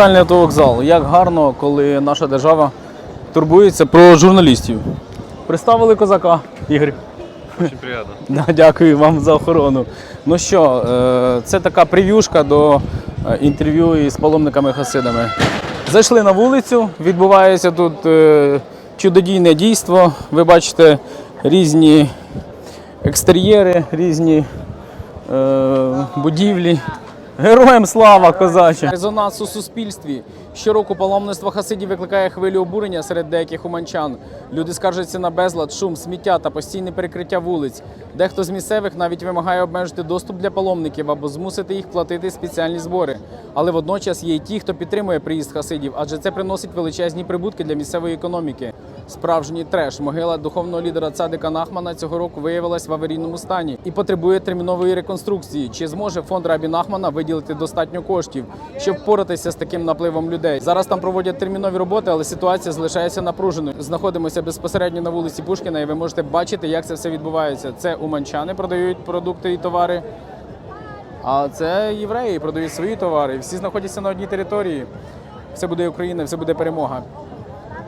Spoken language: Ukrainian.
Центральний автовокзал. Як гарно, коли наша держава турбується про журналістів. Представили козака, Ігор. Да, дякую вам за охорону. Ну що, е, це така прев'юшка до е, інтерв'ю із паломниками-хасидами. Зайшли на вулицю, відбувається тут е, чудодійне дійство. Ви бачите різні екстер'єри, різні будівлі. Героям слава, козаче! Резонанс у суспільстві. Щороку паломництво хасидів викликає хвилю обурення серед деяких уманчан. Люди скаржаться на безлад, шум, сміття та постійне перекриття вулиць. Дехто з місцевих навіть вимагає обмежити доступ для паломників або змусити їх платити спеціальні збори. Але водночас є й ті, хто підтримує приїзд хасидів, адже це приносить величезні прибутки для місцевої економіки. Справжній треш. Могила духовного лідера Цадика Нахмана цього року виявилась в аварійному стані і потребує термінової реконструкції. Чи зможе фонд Рабі Нахмана виділити достатньо коштів, щоб впоратися з таким напливом людей? Зараз там проводять термінові роботи, але ситуація залишається напруженою. Знаходимося безпосередньо на вулиці Пушкіна, і ви можете бачити, як це все відбувається. Це уманчани продають продукти і товари. А це євреї продають свої товари. Всі знаходяться на одній території. Все буде Україна, все буде перемога.